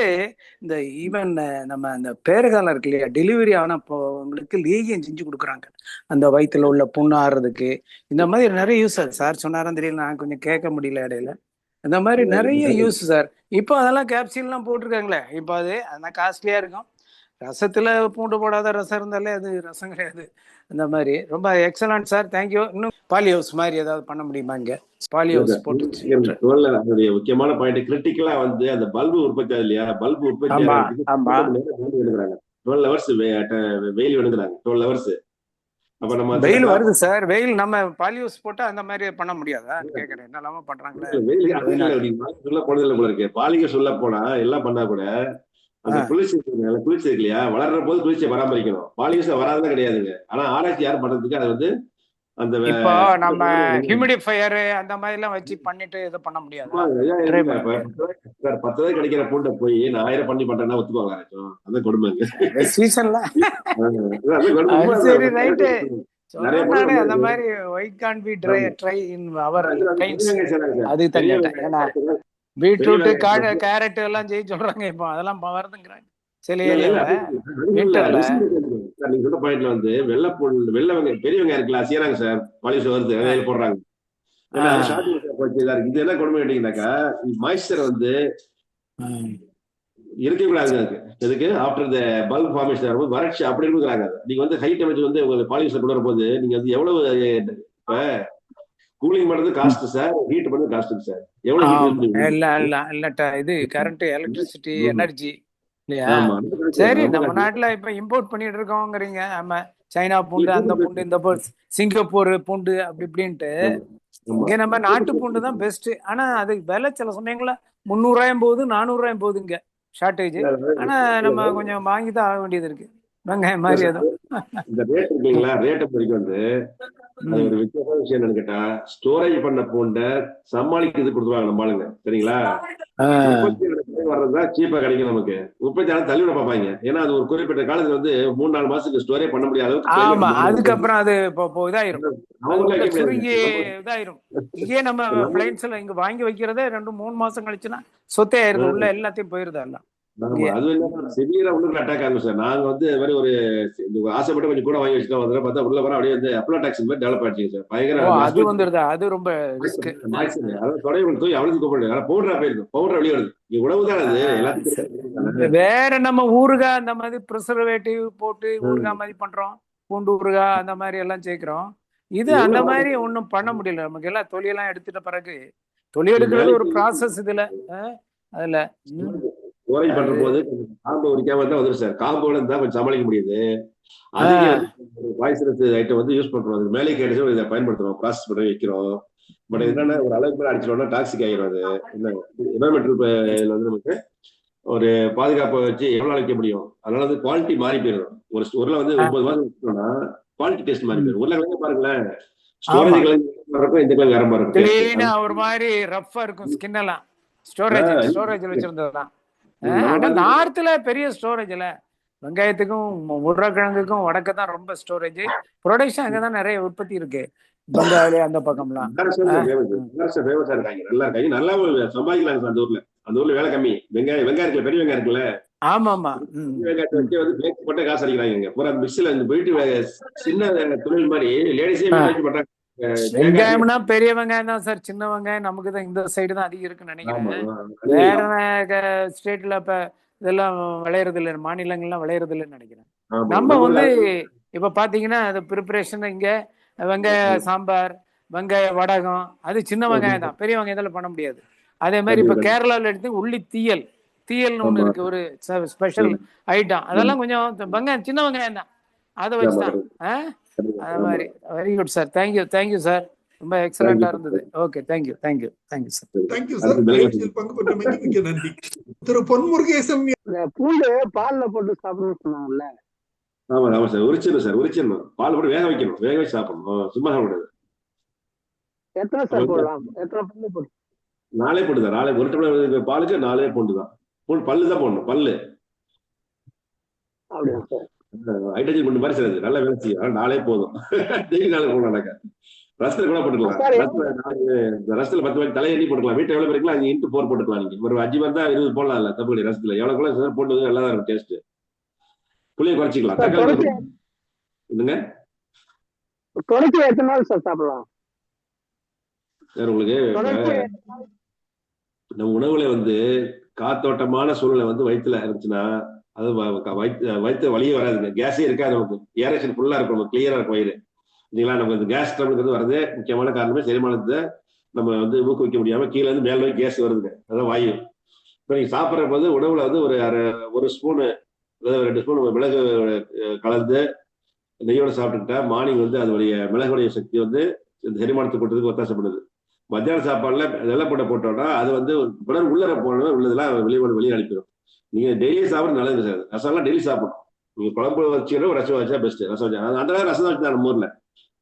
இந்த ஈவன் நம்ம அந்த பேறுகாலம் இருக்கு இல்லையா? டெலிவரி ஆனவங்களுக்கு லேகியம் செஞ்சு கொடுக்குறாங்க. அந்த வயித்துல உள்ள புண்ணு ஆறுறதுக்கு இந்த மாதிரி நிறைய யூஸ் சார் சொன்னாரும் தெரியல. நான் கொஞ்சம் கேட்க முடியல இடையில. இந்த மாதிரி நிறைய யூஸ் சார் இப்போ அதெல்லாம் கேப்சூல்லாம் போட்டிருக்காங்களே? இப்போ அது அதெல்லாம் காஸ்ட்லியா இருக்கும். ரசத்துல பூண்டு போடாத ரசம் இருந்தாலே அது ரசம் கிடையாது. அந்த மாதிரி. ரொம்ப எக்ஸலண்ட் சார் தேங்க்யூ இன்னும் பாலி ஹவுஸ் மாதிரி ஏதாவது பண்ண முடியுமா இங்க? பாலி ஹவுஸ் போட்டு அதனுடைய முக்கியமான பாயிண்ட் கிரிட்டிக்கலா வந்து அந்த பல்பு உற்பத்தி இல்லையா? பல்பு உற்பத்தி டுவெல் ஹவர்ஸ் வெயில் எடுக்கிறாங்க டுவெல் ஹவர்ஸ் அப்ப நம்ம வெயில் வருது சார் வெயில் நம்ம பாலி ஹவுஸ் போட்டா அந்த மாதிரி பண்ண முடியாதா? கேக்குறேன். என்னெல்லாம பண்றாங்களே. வெயில் சொல்ல போனது இல்ல போல இருக்கு. பாலிக்கு சொல்ல போனா எல்லாம் பண்ணா கூட அந்த. குளிர்ச்சி குளிர்ச்சி இருக்கு இல்லையா? வளர்ற போது குளிர்ச்சியை பராமரிக்கணும். பாலியூஸ் வராததான் கிடையாதுங்க ஆனா ஆராய்ச்சி யார் பண்றதுக்கு அது வந்து அந்த இப்போ நம்ம ஹியூமிடிஃபையர் அந்த மாதிரி எல்லாம் வச்சு பண்ணிட்டு இது பண்ண முடியாது. பத்து ரூபாய்க்கு கிடைக்கிற பூண்டை போய் நான் ஆயிரம் பண்ணி பண்றேன்னா ஒத்துக்குவாங்க அதான் கொடுமைங்க சீசன்ல சரி, பேர் அந்த மாதிரி white can be dry dry in our times பெரியவங்க செய்றாங்க சார். அது தனியா பீட்ரூட் கேரட் எல்லாம் செய்ய சொல்றாங்க இப்போ. அதெல்லாம் வருதுங்கிறாங்க நீங்க சொன்ன பாயிண்ட்ல வந்து வெள்ளை வெள்ளை வெங்காயம் பெரிய வெங்காயம் இருக்குல்ல செய்யறாங்க சார். பாலிஷ் வருது போடுறாங்க. இதா என்ன கொடுமை கேட்டீங்கன்னாக்கா மாய்ஸ்சர் வந்து இருக்கவே கூடாது அதுக்கு. எதுக்கு? ஆஃப்டர் த பல்ப் ஃபார்மேஷன் வரும்போது வறட்சி அப்படி இருக்குறாங்க நீங்க வந்து ஹை டெம்பரேச்சர் வந்து உங்களுக்கு பாலிஷ்ல கொண்டு வரும்போது நீங்க வந்து எவ்வளவு இப்ப கூலிங் பண்றது காஸ்ட் சார் ஹீட் பண்றது காஸ்ட் சார். எவ்வளவு? இல்ல இல்ல இல்ல இது கரண்ட் எலக்ட்ரிசிட்டி. எனர்ஜி இல்லையா? சரி நம்ம. நாட்டுல இப்ப இம்போர்ட் பண்ணிட்டு இருக்கோங்கிறீங்க. ஆமா சைனா பூண்டு அந்த பூண்டு இந்த சிங்கப்பூர் பூண்டு அப்படி இப்படின்ட்டு. இங்க நம்ம நாட்டு பூண்டு தான் பெஸ்ட் ஆனா அது விலை சில சமயங்கள்ல முந்நூறாயிரம் போகுது நானூறாயிரம் போகுது இங்க ஷார்டேஜ் ஆனா நம்ம கொஞ்சம் வாங்கி தான் ஆக வேண்டியது இருக்கு. வெங்காயம் மாதிரி அதுவும் இந்த ரேட் இருக்கீங்களா? ரேட்டை வந்து? அது ஒரு வித்தியாசமான விஷயம் என்னன்னு கேட்டா ஸ்டோரேஜ் பண்ண பூண்டை சமாளிக்கிறது கொடுத்துருவாங்க நம்ம ஆளுங்க. சரிங்களா? வர்றதுதான் சீப்பா கிடைக்கும் நமக்கு. உற்பத்தி ஆனா தள்ளி விட பார்ப்பாங்க. ஏன்னா அது ஒரு குறிப்பிட்ட காலத்துல வந்து மூணு நாலு மாசத்துக்கு ஸ்டோரே பண்ண முடியாத அளவுக்கு ஆமா. அதுக்கப்புறம் அது இதாயிரும். இதாயிரும். இங்கே நம்ம பிளைன்ஸ்ல இங்க வாங்கி வைக்கிறதே ரெண்டு மூணு மாசம் கழிச்சுன்னா சொத்தே ஆயிருது உள்ள எல்லாத்தையும் போயிருது எல்லாம். ஆமா, அது என்ன சிவியரா உள்ளுக்குள்ள அட்டாக் ஆகும் சார் நாங்க வந்து மாதிரி ஒரு ஆசைப்பட்டு கொஞ்சம் கூட வாங்கி வந்து பார்த்தா உள்ள வர அப்படியே வந்து மாதிரி டெவலப் ஆயிடுச்சு சார் பயங்கர அது வந்துருதா? அது ரொம்ப. அதாவது தூய் அவளுக்கு கூப்பிடுது ஆனா பவுடரா போயிருக்கும் பவுடர் வெளியே வருது. உணவு தான் அது. எல்லாத்துக்கும் வேற நம்ம ஊறுகாய் அந்த மாதிரி ப்ரிசர்வேட்டிவ் போட்டு ஊறுகாய் மாதிரி பண்றோம். பூண்டு ஊறுகாய் அந்த மாதிரி எல்லாம் சேர்க்கிறோம். இது அந்த மாதிரி ஒண்ணும் பண்ண முடியல. நமக்கு எல்லாம் தொலியெல்லாம் எடுத்துட்ட பிறகு. தொலி எடுக்கிறது ஒரு ப்ராசஸ் இதுல. அதுல. ஸ்டோரேஜ் பண்ற போது காம்பு உரிக்காம தான் வந்துரும் சார். காம்போல இருந்தா கொஞ்சம் சமாளிக்க முடியுது. வாய்ஸ் ஐட்டம் வந்து யூஸ் பண்றோம். அது மேலே கேட்டு இதை பயன்படுத்துறோம். ப்ராசஸ் பண்ணி வைக்கிறோம். பட் என்னன்னா ஒரு அளவுக்கு மேல அடிச்சிட்டோம்னா டாக்ஸிக் ஆகிரும் அது. என்வரன்மெண்டல் வந்து நமக்கு ஒரு பாதுகாப்பை வச்சு எவ்வளவு நாள் வைக்க முடியும்? அதனால வந்து குவாலிட்டி மாறி போயிடும். ஒரு ஸ்டோர்ல வந்து ஒன்பது மாசம் வச்சோம்னா குவாலிட்டி டெஸ்ட் மாறி போயிடும். உருளைக்கிழங்கு பாருங்களேன். ஸ்டோரேஜ் கிழங்கு இருக்கும் இந்த கிழங்கு வேற மாதிரி இருக்கும். ஒரு மாதிரி ரஃப்பா இருக்கும் ஸ்கின் எல்லாம். ஸ்டோரேஜ் ஆ, ஸ்டோரேஜ்ல வச்சிருந்ததுதான். ஆனா நார்த்ல பெரிய ஸ்டோரேஜ்ல வெங்காயத்துக்கும் உருளைக்கிழங்குக்கும் வடக்கு தான் ரொம்ப ஸ்டோரேஜ் ப்ரொடக்ஷன் அங்கதான் நிறைய உற்பத்தி இருக்கு. பெங்காலி அந்த பக்கம்லாம். famous ஆ இருக்காங்க. நல்லா இருக்காங்க. நல்லா சம்பாதிக்கலாங்க சார் அந்த ஊர்ல. அந்த ஊர்ல வேலை கம்மி. வெங்காயம் வெங்காயம் இருக்குல்ல பெரிய வெங்காயம் இருக்குல்ல? ஆமா ஆமா வெங்காயத்தை வச்சு வந்து பேக் போட்டு காசு அடிக்கிறாங்க பூரா மிக்சில இந்த போயிட்டு சின்ன தொழில் மாதிரி லேடிஸே பண்றாங்க. வெங்காயம்னா பெரிய வெங்காயம் தான் சார் சின்ன வெங்காயம் நமக்கு தான் இந்த சைடு தான் அதிகம் இருக்குன்னு நினைக்கிறேன். வேற ஸ்டேட்ல இப்ப இதெல்லாம் விளையறது இல்லை மாநிலங்கள்லாம் விளையறது இல்லைன்னு நினைக்கிறேன். நம்ம வந்து இப்ப பாத்தீங்கன்னா அது ப்ரிப்பரேஷன் இங்க வெங்காய சாம்பார் வெங்காய வடகம் அது சின்ன வெங்காயம் தான். பெரிய வெங்காயத்துல பண்ண முடியாது. அதே மாதிரி இப்ப. கேரளாவில் எடுத்து உள்ளி தீயல் தீயல்னு ஒண்ணு. இருக்கு ஒரு ஸ்பெஷல் ஐட்டம் அதெல்லாம் கொஞ்சம் வெங்காயம் சின்ன வெங்காயம் தான். அதை வச்சு தான் ஆ? அது மாதிரி. Very good sir thank you thank you sir ரொம்ப எக்ஸலண்டா இருந்தது. Okay thank you thank you thank you sir. Thank you sir பங்கு பெற்றமைக்கு மிக்க நன்றி. திரு பொன்முருகேசன் பூண்டு பால்ல போட்டு சாப்பிடணும்னு சொன்னாங்கல்ல? ஆமா ஆமா சார் உரிச்சிடணும் சார் உரிச்சிடணும் பால் போட்டு வேக வைக்கணும். வேக வச்சு சாப்பிடணும். சும்மா சாப்பிடாது எத்தனை சார் போடலாம்? எத்தனை பூண்டு போட்டு நாளே போட்டு தான் நாளை ஒரு டம்ளர் பாலுக்கு நாலே பூண்டு தான். பூண்டு பல்லு தான் போடணும். பல்லு. அப்படியா சார் ஹைட்ரஜன் குண்டு மாதிரி சார் நல்ல வேலை செய்யும். நாளே போதும். டெய்லி நாளை போடணும் ரசத்துல கூட போட்டுக்கலாம். ரசத்துல பத்து பேர் தலையை எண்ணி போட்டுக்கலாம். வீட்டை எவ்வளவு பேருக்கலாம் அஞ்சு இன்ட்டு போர் போட்டுக்கலாம் நீங்க. ஒரு அஞ்சு தான் இருபது போடலாம் இல்ல தப்பு கிடையாது ரசத்துல எவ்வளவு கூட போட்டு நல்லா இருக்கும் டேஸ்ட் புளியை குறைச்சிக்கலாம். தக்காளி என்னங்க? தொடர்ச்சி எத்தனை நாள் சார் சாப்பிடலாம்? சார் உங்களுக்கு நம்ம உணவுல வந்து காத்தோட்டமான சூழ்நிலை வந்து வயிற்றுல இருந்துச்சுன்னா அது வ- வயிற்று வயிற்று வழியே வராதுங்க. கேஸே இருக்காது நமக்கு. ஏரேஷன் ஃபுல்லாக இருக்கும். நமக்கு கிளியராக இருக்கும் வயிறு. இல்லைங்களா? நமக்கு இந்த கேஸ் ட்ரபிள்ங்கிறது வரது முக்கியமான காரணமே செரிமானத்தை நம்ம வந்து ஊக்குவிக்க முடியாமல் கீழே இருந்து மேலே நோக்கி கேஸ் வருதுங்க. அதான் வாயு. இப்போ நீங்கள் சாப்பிட்ற போது உணவுல வந்து ஒரு அரை ஒரு ஸ்பூனு அதாவது ரெண்டு ஸ்பூன் மிளகு கலந்து நெய்யோட சாப்பிட்டுக்கிட்டா மார்னிங் வந்து அதனுடைய மிளகுடைய சக்தி வந்து இந்த செரிமானத்தை கூட்டத்துக்கு ஒத்தாசப்படுது. மத்தியான சாப்பாடுல வெள்ளை போட்ட போட்டோம்னா அது வந்து உடல் உள்ளர போன உள்ளதெல்லாம் வெளியே வெளியே அனுப்பிடும் நீங்க டெய்லி சாப்பிட நல்லது சார். ரசம்லாம் டெய்லி சாப்பிடணும். நீங்க குழம்பு வச்சுக்கணும் ரசம் வச்சா பெஸ்ட் ரசம் வச்சா அந்த நேரம் ரசம் தான் வச்சு நம்ம ஊர்ல.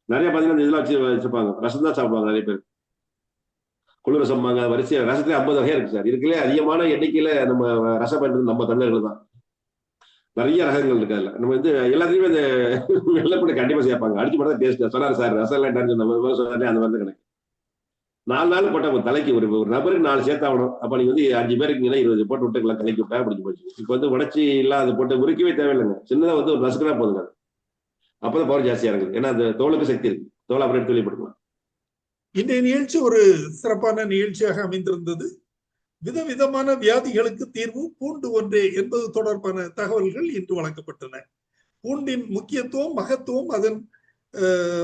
நிறைய பாத்தீங்கன்னா இந்த இதெல்லாம் வச்சு வச்சிருப்பாங்க. ரசம் தான் சாப்பிடுவாங்க நிறைய பேர். குளிர் ரசம்பாங்க வரிசை ரசத்துல ஐம்பது வகையா இருக்கு சார். இருக்குல்ல அதிகமான எண்ணிக்கையில நம்ம ரசம் பண்றது நம்ம தமிழர்கள் தான். நிறைய ரகங்கள் இருக்கு அதுல. நம்ம வந்து எல்லாத்துலயுமே அந்த வெள்ளப்பட்டு கண்டிப்பா சேர்ப்பாங்க. அடிச்சு போட்டா டேஸ்ட் சொன்னாரு சார் ரசம் எல்லாம் சொன்ன அந்த மாதிரி தான் கணக்கு நாலு நாள் போட்டா உங்க தலைக்கு ஒரு ஒரு நபருக்கு நாலு சேர்த்தாகணும். அப்ப நீங்க வந்து அஞ்சு பேருக்கு இருக்கீங்கன்னா இருபது போட்டு விட்டுக்கலாம். தலைக்கு விட்டா முடிஞ்சு போச்சு. இப்ப வந்து உடச்சி இல்லாத போட்டு முறுக்கவே தேவையில்லைங்க. சின்னதா வந்து ஒரு நசுக்குனா போதுங்க. அது. அப்பதான் பவர் ஜாஸ்தியா இருக்குது ஏன்னா அந்த தோலுக்கு சக்தி இருக்கு. தோலை அப்புறம் எடுத்து வெளிப்படுத்தலாம். இன்றைய நிகழ்ச்சி ஒரு சிறப்பான நிகழ்ச்சியாக அமைந்திருந்தது. விதவிதமான வியாதிகளுக்கு தீர்வு பூண்டு ஒன்றே என்பது தொடர்பான தகவல்கள் இன்று வழங்கப்பட்டன. பூண்டின் முக்கியத்துவம் மகத்துவம் அதன்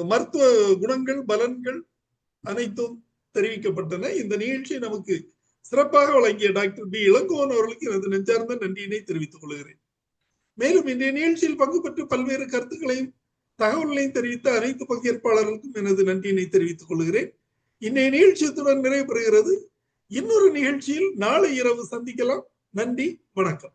மருத்துவ குணங்கள் பலன்கள் அனைத்தும் தெரிவிக்கப்பட்டன. இந்த நிகழ்ச்சியை நமக்கு சிறப்பாக வழங்கிய டாக்டர் பி. இளங்கோவன் அவர்களுக்கு எனது நெஞ்சார்ந்த நன்றியினை தெரிவித்துக் கொள்கிறேன். மேலும் இன்றைய நிகழ்ச்சியில் பங்கு பெற்று பல்வேறு கருத்துக்களையும் தகவல்களையும் தெரிவித்த அனைத்து பங்கேற்பாளர்களுக்கும் எனது நன்றியினை தெரிவித்துக் கொள்கிறேன். இன்றைய நிகழ்ச்சியத்துடன் நிறைவு பெறுகிறது இன்னொரு நிகழ்ச்சியில் நாளை இரவு சந்திக்கலாம். நன்றி. வணக்கம்.